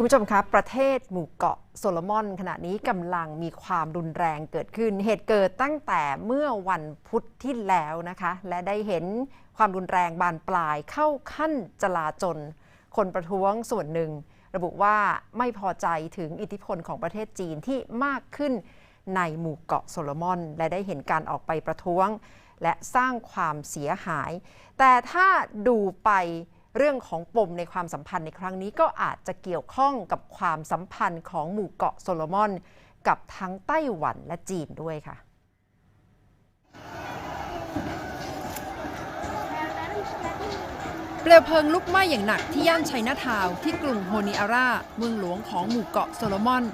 คุณผู้ชมครับประเทศหมู่เกาะโซโลมอน ขณะนี้กำลังมีความรุนแรงเกิดขึ้น เหตุเกิดตั้งแต่เมื่อวันพุธที่แล้วนะคะ และได้เห็นความรุนแรงบานปลายเข้าขั้นจลาจลคนประท้วงส่วนหนึ่ง ระบุว่าไม่พอใจถึงอิทธิพลของประเทศจีนที่มากขึ้นในหมู่เกาะโซโลมอน และได้เห็นการออกไปประท้วง และสร้างความเสียหาย แต่ถ้าดูไป เรื่องของปมในความสัมพันธ์ในครั้งนี้ก็อาจจะเกี่ยวข้องกับความสัมพันธ์ของหมู่เกาะโซโลมอน กับทั้งไต้หวันและจีนด้วยค่ะเปลวเพลิงลุกไหม้อย่างหนักที่ย่านไชน่าทาวน์ที่กรุงโฮนิอาราเมืองหลวงของหมู่เกาะโซโลมอน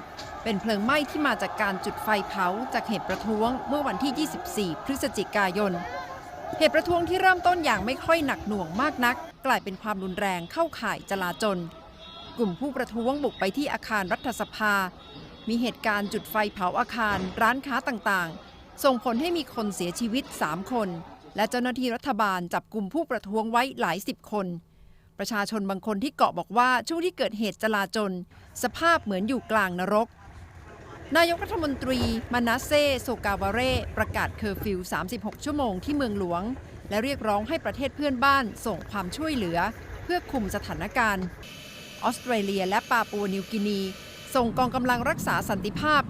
เป็นเพลิงไหม้ที่มาจากการจุดไฟเผาจากเหตุประท้วงเมื่อวันที่ 24 พฤศจิกายน เหตุประท้วงที่เริ่มต้นอย่างไม่ค่อยหนักหน่วงมากนัก กลายเป็นความรุนแรงเข้าข่ายจลาจล กลุ่มผู้ประท้วงบุกไปที่อาคารรัฐสภา มีเหตุการณ์จุดไฟเผาอาคารร้านค้าต่างๆ ส่งผลให้มีคนเสียชีวิต 3 คน และเจ้าหน้าที่รัฐบาลจับกลุ่มผู้ประท้วงไว้หลายสิบคน ประชาชนบางคนที่เกาะบอกว่าช่วงที่เกิดเหตุจลาจล สภาพเหมือนอยู่กลางนรกนายกรัฐมนตรีมานาเซโซกาวาเรประกาศเคอร์ฟิว 36 ชั่วโมงที่เมืองหลวง และเรียกร้องให้ประเทศเพื่อนบ้านส่งความช่วยเหลือ เพื่อคุมสถานการณ์ ออสเตรเลียและปาปัวนิวกินี ส่งกองกำลังรักษาสันติภาพ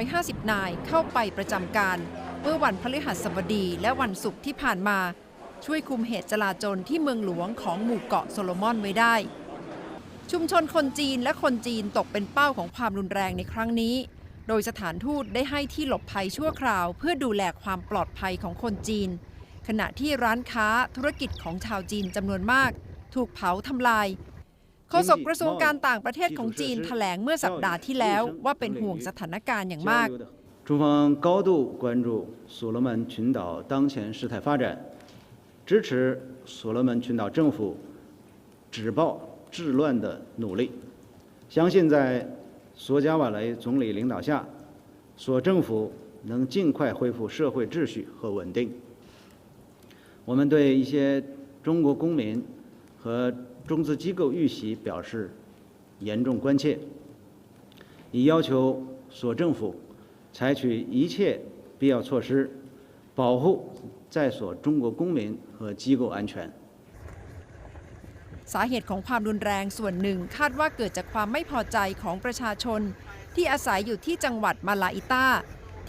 150 นายเข้าไปประจำการ เมื่อวันพฤหัสบดีและวันศุกร์ที่ผ่านมา ช่วยคุมเหตุจลาจลที่เมืองหลวงของหมู่เกาะโซโลมอนไว้ได้ ชุมชนคนจีนและคนจีนตกเป็นเป้าของความรุนแรงในครั้งนี้โดยสถานทูตได้ให้ที่หลบภัยชั่วคราว เพื่อดูแลความปลอดภัยของคนจีน ขณะที่ร้านค้าธุรกิจของชาวจีนจำนวนมาก ถูกเผาทำลายโฆษกกระทรวงการต่างประเทศของจีนแถลงเมื่อสัปดาห์ที่แล้วว่าเป็นห่วงสถานการณ์อย่างมาก 中方高度关注所罗门群岛当前事态发展，支持所罗门群岛政府止暴治乱的努力。相信在索加瓦雷总理领导下，所政府能尽快恢复社会秩序和稳定。 我们对一些中国公民和中资机构遇袭表示严重关切，已要求所政府采取一切必要措施，保护在所中国公民和机构安全。 สาเหตุของความรุนแรงส่วนหนึ่งคาดว่าเกิดจากความไม่พอใจของประชาชน ที่อาศัยอยู่ที่จังหวัดมาลาอิตา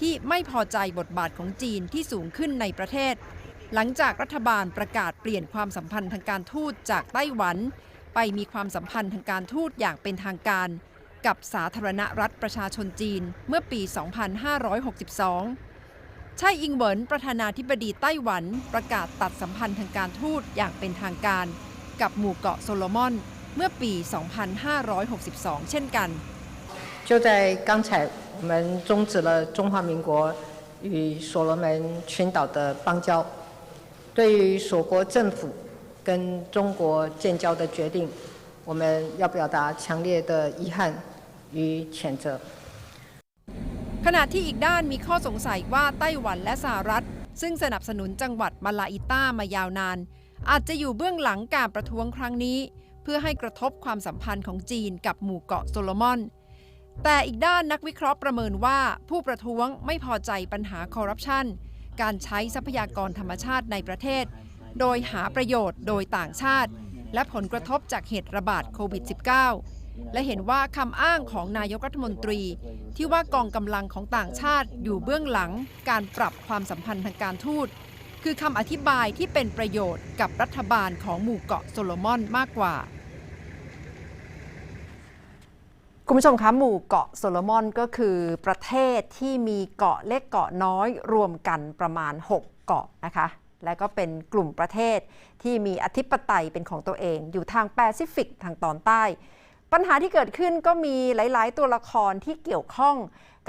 ที่ไม่พอใจบทบาทของจีนที่สูงขึ้นในประเทศ หลังจากรัฐบาลประกาศเปลี่ยนความสัมพันธ์ทางการทูตจากไต้หวัน ไปมีความสัมพันธ์ทางการทูตอย่างเป็นทางการ กับสาธารณรัฐประชาชนจีนเมื่อปี 2562 ใช่อิงเหวินประธานาธิบดีไต้หวัน ประกาศตัดสัมพันธ์ทางการทูตอย่างเป็นทางการ กับหมู่เกาะโซโลมอน เมื่อปี 2562 เช่นกัน 就在刚才，我们终止了中华民国与所罗门群岛的邦交。 对于所国政府跟中国建交的决定，我们要表达强烈的遗憾与谴责。 ขณะที่อีกด้านมีข้อสงสัยว่าไต้หวันและสหรัฐ ซึ่งสนับสนุนจังหวัดมาลาอิต้ามายาวนาน อาจจะอยู่เบื้องหลังการประท้วงครั้งนี้ เพื่อให้กระทบความสัมพันธ์ของจีนกับหมู่เกาะโซโลมอน แต่อีกด้านนักวิเคราะห์ประเมินว่าผู้ประท้วงไม่พอใจปัญหาคอร์รัปชัน การใช้ทรัพยากรธรรมชาติในประเทศ โดยหาประโยชน์โดยต่างชาติ และผลกระทบจากเหตุระบาดโควิด -19 และเห็นว่าคำอ้างของนายกรัฐมนตรี ที่ว่ากองกำลังของต่างชาติอยู่เบื้องหลังการปรับความสัมพันธ์ทางการทูต คือคำอธิบายที่เป็นประโยชน์กับรัฐบาลของหมู่เกาะโซโลมอนมากกว่า คุณผู้ชมคะหมู่เกาะโซโลมอนก็คือประเทศที่มีเกาะเล็กเกาะน้อยรวมกันประมาณ 6 เกาะนะคะ และก็เป็นกลุ่มประเทศที่มีอธิปไตยเป็นของตัวเอง อยู่ทางแปซิฟิกทางตอนใต้ ปัญหาที่เกิดขึ้นก็มีหลาย ๆ ตัวละครที่เกี่ยวข้อง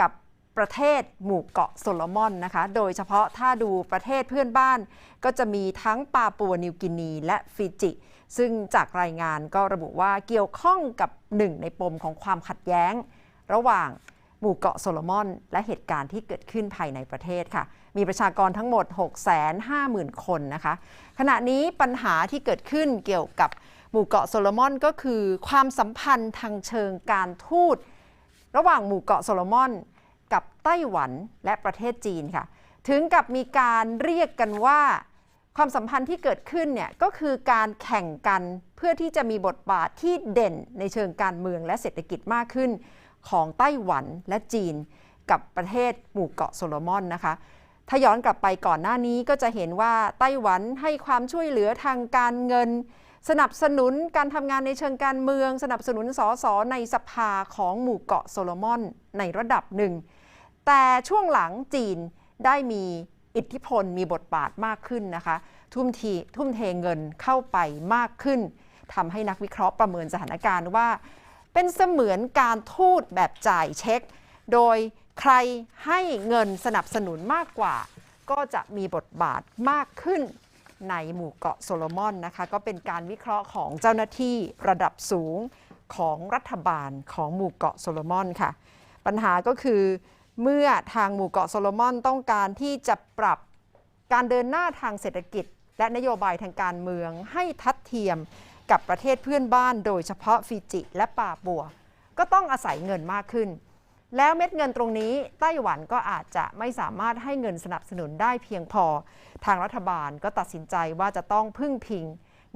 กับ ประเทศหมู่เกาะโซโลมอนนะคะ โดยเฉพาะถ้าดูประเทศเพื่อนบ้าน ก็จะมีทั้งปาปัวนิวกินีและฟิจิ ซึ่งจากรายงานก็ระบุว่าเกี่ยวข้องกับหนึ่งในปมของความขัดแย้ง ระหว่างหมู่เกาะโซโลมอน และเหตุการณ์ที่เกิดขึ้นภายในประเทศค่ะ มีประชากรทั้งหมด 650,000 คนนะคะ ขณะนี้ปัญหาที่เกิดขึ้นเกี่ยวกับหมู่เกาะโซโลมอนก็คือ ความสัมพันธ์ทางเชิงการทูตระหว่างหมู่เกาะโซโลมอน กับไต้หวันและประเทศจีนค่ะ ถึงกับมีการเรียกกันว่าความสัมพันธ์ที่เกิดขึ้นเนี่ยก็คือการแข่งกันเพื่อที่จะมีบทบาทที่เด่นในเชิงการเมืองและเศรษฐกิจมากขึ้น ของไต้หวันและจีน กับประเทศหมู่เกาะโซโลมอนนะคะ ถ้าย้อนกลับไปก่อนหน้านี้ก็จะเห็นว่าไต้หวันให้ความช่วยเหลือทางการเงิน สนับสนุนการทำงานในเชิงการเมือง สนับสนุนสสในสภาของหมู่เกาะโซโลมอนในระดับหนึ่ง แต่ช่วงหลังจีนได้มีอิทธิพลมีบทบาทมากขึ้นนะคะ ทุ่มทีทุ่มเทเงินเข้าไปมากขึ้นทำให้นักวิเคราะห์ประเมินสถานการณ์ว่า เป็นเสมือนการทูตแบบจ่ายเช็ค โดยใครให้เงินสนับสนุนมากกว่า ก็จะมีบทบาทมากขึ้นในหมู่เกาะโซโลมอนนะคะ ก็เป็นการวิเคราะห์ของเจ้าหน้าที่ระดับสูงของรัฐบาลของหมู่เกาะโซโลมอนค่ะ ปัญหาก็คือ เมื่อทางหมู่เกาะโซโลมอนต้องการที่จะปรับการเดินหน้าทางเศรษฐกิจ และนโยบายทางการเมืองให้ทัดเทียมกับประเทศเพื่อนบ้าน โดยเฉพาะฟิจิและปาปัว ก็ต้องอาศัยเงินมากขึ้น แล้วเม็ดเงินตรงนี้ไต้หวันก็อาจจะไม่สามารถให้เงินสนับสนุนได้เพียงพอ ทางรัฐบาลก็ตัดสินใจว่าจะต้องพึ่งพิง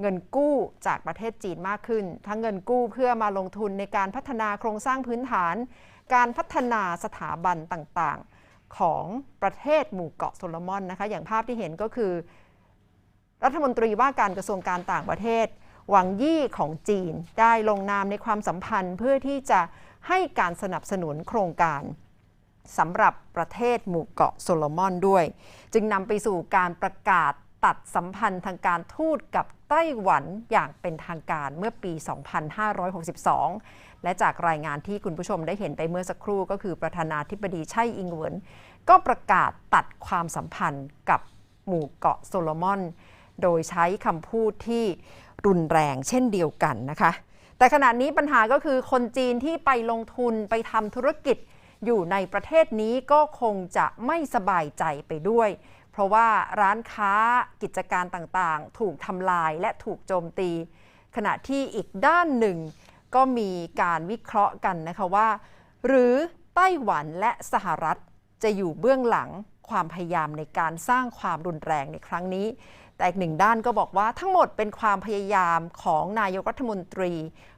เงินกู้จากประเทศจีนมากขึ้น ทั้งเงินกู้เพื่อมาลงทุนในการพัฒนาโครงสร้างพื้นฐาน การพัฒนาสถาบันต่างๆ ของประเทศหมู่เกาะโซโลมอนนะคะ อย่างภาพที่เห็นก็คือ รัฐมนตรีว่าการกระทรวงการต่างประเทศ หวังยี่ของจีนได้ลงนามในความสัมพันธ์เพื่อที่จะให้การสนับสนุนโครงการสำหรับประเทศหมู่เกาะโซโลมอนด้วย จึงนำไปสู่การประกาศตัดสัมพันธ์ทางการทูตกับ ไต้หวันอย่างเป็นทางการเมื่อปี 2562 และจากรายงานที่คุณผู้ชมได้เห็นไปเมื่อสักครู่ก็คือประธานาธิบดีไช่อิงเหวินก็ประกาศตัดความสัมพันธ์กับหมู่เกาะโซโลมอน โดยใช้คำพูดที่รุนแรงเช่นเดียวกันนะคะ แต่ขณะนี้ปัญหาก็คือคนจีนที่ไปลงทุนไปทำธุรกิจอยู่ในประเทศนี้ก็คงจะไม่สบายใจไปด้วย เพราะว่าร้านค้ากิจการต่างๆ ถูกทำลายและถูกโจมตี ขณะที่อีกด้านหนึ่ง ก็มีการวิเคราะห์กันนะคะว่า หรือไต้หวันและสหรัฐจะอยู่เบื้องหลังความพยายามในการสร้างความรุนแรงในครั้งนี้ แต่อีกหนึ่งด้านก็บอกว่าทั้งหมดเป็นความพยายามของนายกรัฐมนตรี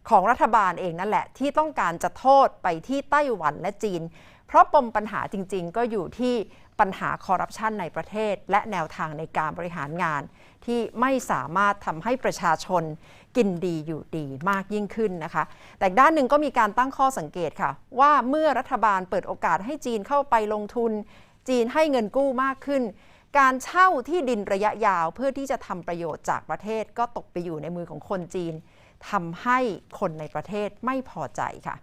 ของรัฐบาลเองนั่นแหละ ที่ต้องการจะโทษไปที่ไต้หวันและจีน เพราะปมปัญหาจริง ๆ ก็อยู่ที่ ปัญหาคอร์รัปชันในประเทศ และแนวทางในการบริหารงาน ที่ไม่สามารถทำให้ประชาชนกินดีอยู่ดีมากยิ่งขึ้นนะคะ แต่ด้านหนึ่งก็มีการตั้งข้อสังเกตค่ะ ว่าเมื่อรัฐบาลเปิดโอกาสให้จีนเข้าไปลงทุน จีนให้เงินกู้มากขึ้น การเช่าที่ดินระยะยาวเพื่อที่จะทำประโยชน์จากประเทศ ก็ตกไปอยู่ในมือของคนจีนทำให้คนในประเทศไม่พอใจค่ะ